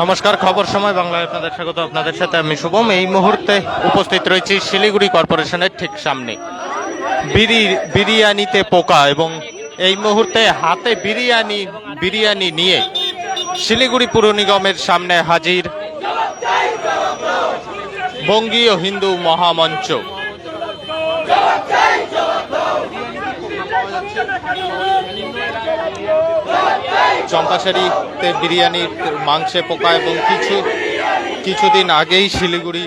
নমস্কার, খবর সময় বাংলায় আপনাদের স্বাগত। আপনাদের সাথে আমি শুভম। এই মুহূর্তে উপস্থিত রয়েছি শিলিগুড়ি কর্পোরেশনের ঠিক সামনে। বিড়ি বিরিয়ানিতে পোকা এবং এই মুহূর্তে হাতে বিরিয়ানি বিরিয়ানি নিয়ে শিলিগুড়ি পুর নিগমের সামনে হাজির বঙ্গীয় হিন্দু মহামঞ্চ। চম্পাশাড়িতে বিরিয়ানির মাংসে পোকা এবং কিছু কিছুদিন আগেই শিলিগুড়ি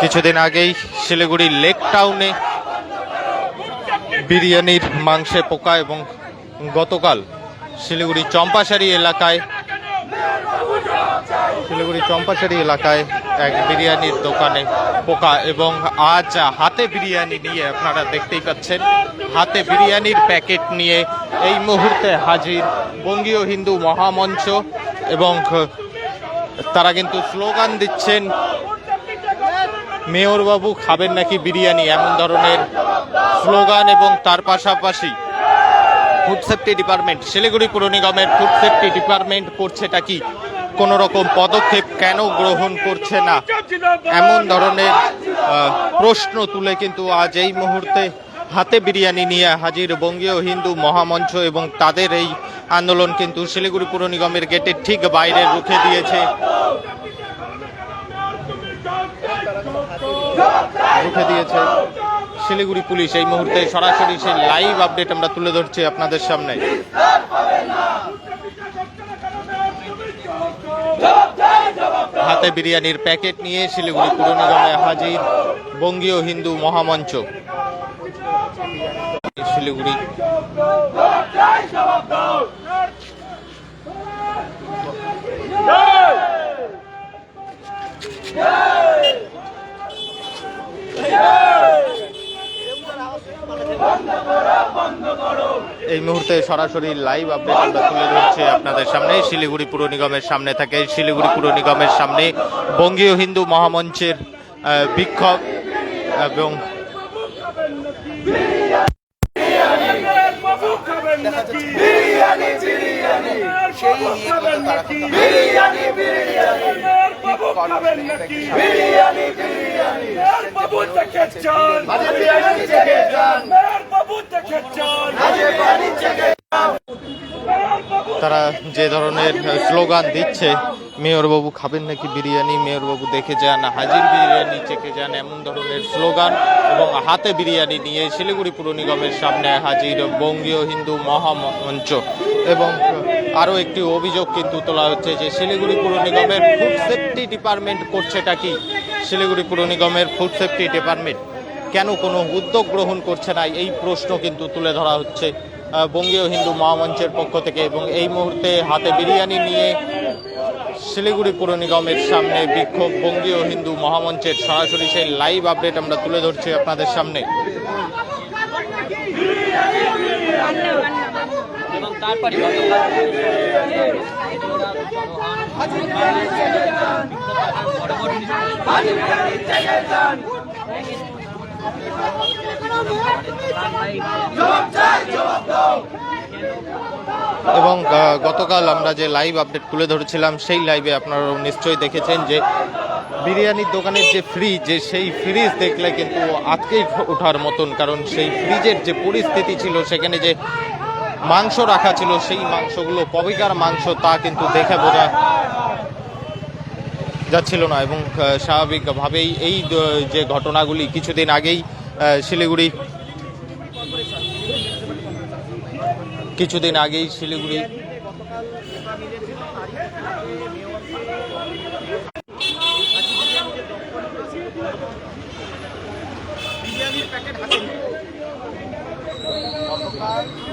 কিছুদিন আগেই শিলিগুড়ি লেক টাউনে বিরিয়ানির মাংসে পোকা এবং গতকাল শিলিগুড়ি চম্পাশাড়ি এলাকায় শিলিগুড়ি চম্পাশাড়ি এলাকায় এক বিরিয়ানির দোকানে পোকা এবং আজ হাতে বিরিয়ানি নিয়ে আপনারা দেখতেই পাচ্ছেন। হাতে বিরিয়ানির প্যাকেট নিয়ে এই মুহূর্তে হাজির বঙ্গীয় হিন্দু মহামঞ্চ এবং তারা কিন্তু স্লোগান দিচ্ছেন, মেয়রবাবু খাবেন নাকি বিরিয়ানি? এমন ধরনের স্লোগান এবং তার পাশাপাশি ফুড সেফটি ডিপার্টমেন্ট শিলিগুড়ি পুর নিগমের ফুড সেফটি ডিপার্টমেন্ট করছেটা কি? কোন রকম পদক্ষেপ কেন গ্রহণ করছে না? এমন ধরনের প্রশ্ন তুলে কিন্তু আজ এই মুহূর্তে হাতে বিরিয়ানি নিয়ে হাজির বঙ্গীয় হিন্দু মহামঞ্চ এবং তাদের এই আন্দোলন কিন্তু শিলিগুড়ি পুর নিগমের গেটের ঠিক বাইরে রুখে দিয়েছে। রুখে দিয়েছে শিলিগুড়ি পুলিশ। এই মুহূর্তে সরাসরি সেই লাইভ আপডেট আমরা তুলে ধরছি আপনাদের সামনে। হাতে বিরিয়ানির প্যাকেট নিয়ে শিলিগুড়ি পুরনো নিগমে হাজির বঙ্গীয় হিন্দু মহামঞ্চ। শিলিগুড়ি। এই মুহূর্তে সরাসরি লাইভ আপডেট আমরা তুলে ধরছি আপনাদের সামনে। শিলিগুড়ি পুর নিগমের সামনে থাকে। শিলিগুড়ি পুর নিগমের সামনে বঙ্গীয় হিন্দু মহামঞ্চের আহ, বিক্ষোভ এবং বাবু খাবেন নাকি বিরিয়ানি। বিরিয়ানি তারা যে ধরনের স্লোগান দিচ্ছে, মেয়রবাবু খাবেন নাকি বিরিয়ানি? মেয়রবাবু দেখে যান, হাজির বিরিয়ানি চেকে যান। এমন ধরনের স্লোগান এবং হাতে বিরিয়ানি নিয়ে শিলিগুড়ি পুর নিগমের সামনে হাজির বঙ্গীয় হিন্দু মহামঞ্চ। এবং আরও একটি অভিযোগ কিন্তু তোলা হচ্ছে যে শিলিগুড়ি পুর নিগমের ফুড সেফটি ডিপার্টমেন্ট করছেটা কি? শিলিগুড়ি পুর নিগমের ফুড সেফটি ডিপার্টমেন্ট কেন কোনো উদ্যোগ গ্রহণ করছে না, এই প্রশ্ন কিন্তু তুলে ধরা হচ্ছে বঙ্গীয় হিন্দু মহামঞ্চের পক্ষ থেকে। এবং এই মুহূর্তে হাতে বিরিয়ানি নিয়ে শিলিগুড়ি পুর নিগমের সামনে বিক্ষোভ, বঙ্গীয় হিন্দু মহামঞ্চের সরাসরি সেই লাইভ আপডেট আমরা তুলে ধরছি আপনাদের সামনে। তারপরে এবং গতকাল আমরা যে লাইভ আপডেট তুলে ধরেছিলাম, সেই লাইভে আপনারা নিশ্চয়ই দেখেছেন যে বিরিয়ানির দোকানের যে ফ্রিজ যে সেই ফ্রিজ দেখলে কিন্তু আজকেই ওঠার মতন, কারণ সেই ফ্রিজের যে পরিস্থিতি ছিল, সেখানে যে মাংস রাখা ছিল, সেই মাংসগুলো কবিকার মাংস, তা কিন্তু দেখে বোঝা যাচ্ছিল না এবং স্বাভাবিকভাবেই এই যে ঘটনাগুলি কিছুদিন আগেই শিলিগুড়ি কিছুদিন আগেই শিলিগুড়ি এটা এক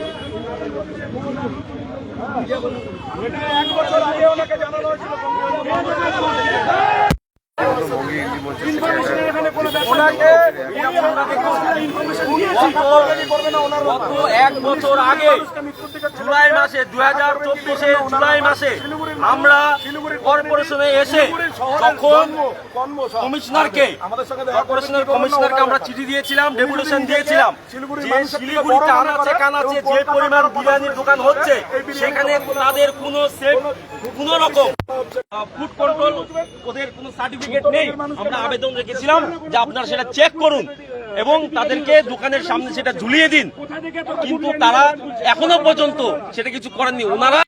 এক বছর আগে জুলাই মাসে দুই হাজার চব্বিশে জুলাই মাসে আমরা কর্পোরেশনে এসে তখন কমিশনারকে, কর্পোরেশনের কমিশনারকে আমরা চিঠি দিয়েছিলাম, ডেপুটেশন দিয়েছিলাম। যে পরিমাণ বিরিয়ানির দোকান হচ্ছে, সেখানে তাদের কোনো সেফ কোনো রকম ফুড কন্ট্রোল ওদের কোনো সার্টিফিকেট নেই। আমরা আবেদন রেখেছিলাম যে আপনারা সেটা চেক করুন এবং তাদেরকে দোকানের সামনে সেটা ঝুলিয়ে দিন। কিন্তু তারা এখনও পর্যন্ত সেটা কিছু করেননি। ওনারা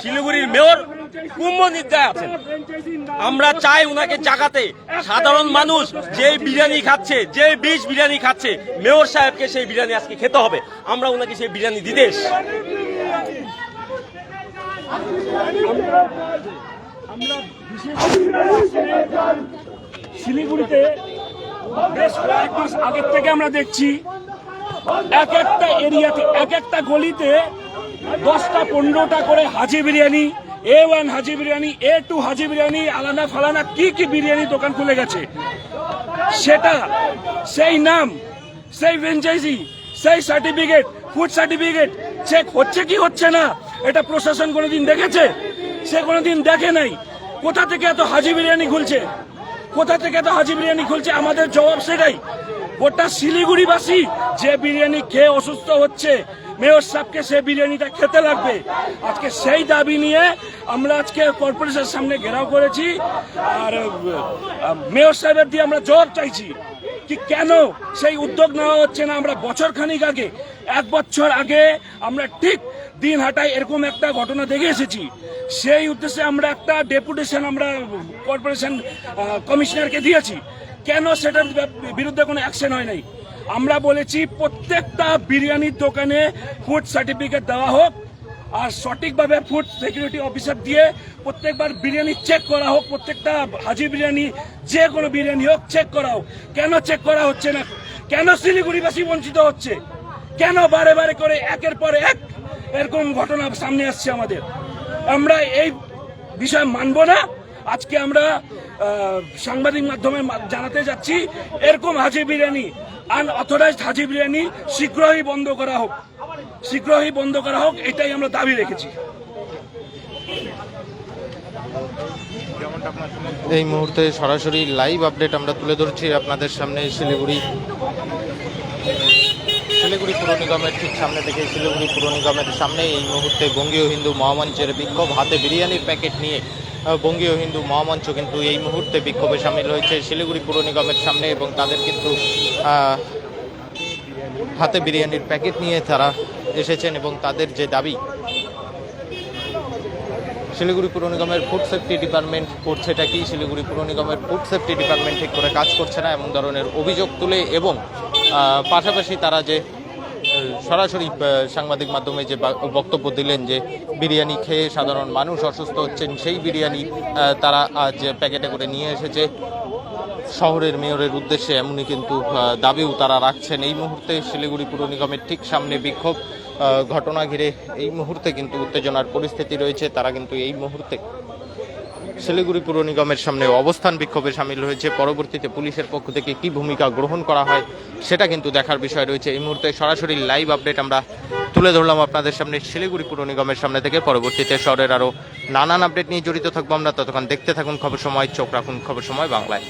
শিলিগুড়ির মেয়র কুম্ভ নিদ্রায় আছেন। আমরা চাই ওনাকে জাগাতে সাধারণ মানুষ যে বিরিয়ানি খাচ্ছে যে বিষ বিরিয়ানি খাচ্ছে, মেয়র সাহেবকে সেই বিরিয়ানি আজকে খেতে হবে। আমরা ওনাকে সেই বিরিয়ানি দিতে শিলিগুড়িতে বেশ কয়েক মাস আগের থেকে আমরা দেখছি, এক একটা এরিয়াতে, এক একটা গলিতে দশটা, পনেরোটা করে Haji biryani A one Haji biryani A two Haji biryani Alana ফালানা কি কি বিরিয়ানি দোকান খুলে গেছে? সেটা, সেই নাম, সেই ফ্র্যাঞ্চাইজি সেই সার্টিফিকেট ফুড সার্টিফিকেট চেক হচ্ছে কি হচ্ছে না, এটা প্রশাসন কোনোদিন দেখেছে? সে কোনোদিন দেখে নাই। কোথা থেকে এত হাজি বিরিয়ানি খুলছে? কোথা থেকে এত হাজি বিরিয়ানি খুলছে? আমাদের জবাব সেটাই। গোটা শিলিগুড়িবাসী যে বিরিয়ানি খেয়ে অসুস্থ হচ্ছে মেয়র সাহেবকে সে বিরিয়ানিটা খেতে লাগবে। আজকে সেই দাবি নিয়ে আমরা আজকে কর্পোরেশনের সামনে ঘেরাও করেছি। আর মেয়র সাহেবের দিয়ে আমরা জবাব চাইছি কি কেন সেই উদ্যোগ নেওয়া হচ্ছে না আমরা বছর খানিক আগে, এক বছর আগে আমরা ঠিক দিন হাটায় এরকম একটা ঘটনা দেখে এসেছি। সেই উদ্দেশ্যে আমরা একটা ডেপুটেশন আমরা কর্পোরেশন কমিশনারকে দিয়েছি। কেন সেটার বিরুদ্ধে কোনো অ্যাকশন হয় নাই? আমরা বলেছি প্রত্যেকটা বিরিয়ানির দোকানে ফুড সার্টিফিকেট দেওয়া হোক, আর সঠিকভাবে ফুড সিকিউরিটি অফিসার দিয়ে প্রত্যেকবার বিরিয়ানি চেক করা হোক, প্রত্যেকটা হাজি বিরিয়ানি, যে কোনো বিরিয়ানি হোক চেক করা হোক। কেন চেক করা হচ্ছে না? কেন শিলিগুড়িবাসী বঞ্চিত হচ্ছে? কেন বারে বারে করে একের পর এক এরকম ঘটনা সামনে আসছে আমাদের? আমরা এই বিষয় মানব না। আজকে আমরা সাংবাদিক মাধ্যমে জানাতে যাচ্ছি, এরকম হাজি বিরিয়ানি আনঅথরাইজড হাজি বিরিয়ানি শীঘ্রই বন্ধ করা হোক। শীঘ্রই বন্ধ করা হোক, এটাই আমরা দাবি রেখেছি। এই মুহূর্তে সরাসরি লাইভ আপডেট আমরা তুলে ধরছি আপনাদের সামনে শিলিগুড়ি। শিলিগুড়ি পুর নিগমের ঠিক সামনে থেকে শিলিগুড়ি পুর নিগমের সামনে এই মুহূর্তে বঙ্গীয় হিন্দু মহামঞ্চের বিক্ষোভ, হাতে বিরিয়ানির প্যাকেট নিয়ে বঙ্গীয় হিন্দু মহামঞ্চ কিন্তু এই মুহূর্তে বিক্ষোভে সামিল হয়েছে। শিলিগুড়ি পুর নিগমের সামনে এবং তাদের কিন্তু হাতে বিরিয়ানির প্যাকেট নিয়ে তারা এসেছেন এবং তাদের যে দাবি, শিলিগুড়ি পুর নিগমের ফুড সেফটি ডিপার্টমেন্ট করছে এটা কি? শিলিগুড়ি পুর নিগমের ফুড সেফটি ডিপার্টমেন্ট ঠিক করে কাজ করছে না এমন ধরনের অভিযোগ তুলে এবং পাশাপাশি তারা যে সরাসরি সাংবাদিক মাধ্যমে যে বক্তব্য দিলেন যে বিরিয়ানি খেয়ে সাধারণ মানুষ অসুস্থ হচ্ছেন, সেই বিরিয়ানি তারা আজ প্যাকেটে করে নিয়ে এসেছে। শহরের মেয়রের উদ্দেশ্যে এমনই কিন্তু দাবিও তারা রাখছেন। এই মুহূর্তে শিলিগুড়ি পুর নিগমের ঠিক সামনে বিক্ষোভ ঘটনা ঘিরে এই মুহূর্তে কিন্তু উত্তেজনার পরিস্থিতি রয়েছে। তারা কিন্তু এই মুহূর্তে শিলিগুড়ি পুর নিগমের সামনে অবস্থান বিক্ষোভে সামিল হয়েছে। পরবর্তীতে পুলিশের পক্ষ থেকে কি ভূমিকা গ্রহণ করা হয়, সেটা কিন্তু দেখার বিষয় রয়েছে। এই মুহূর্তে সরাসরি লাইভ আপডেট আমরা তুলে ধরলাম আপনাদের সামনে শিলিগুড়ি পুর নিগমের সামনে থেকে। পরবর্তীতে শহরের আরও নানান আপডেট নিয়ে জড়িত থাকব আমরা। ততক্ষণ দেখতে থাকুন খবর সময়, চোখ রাখুন খবর সময় বাংলায়।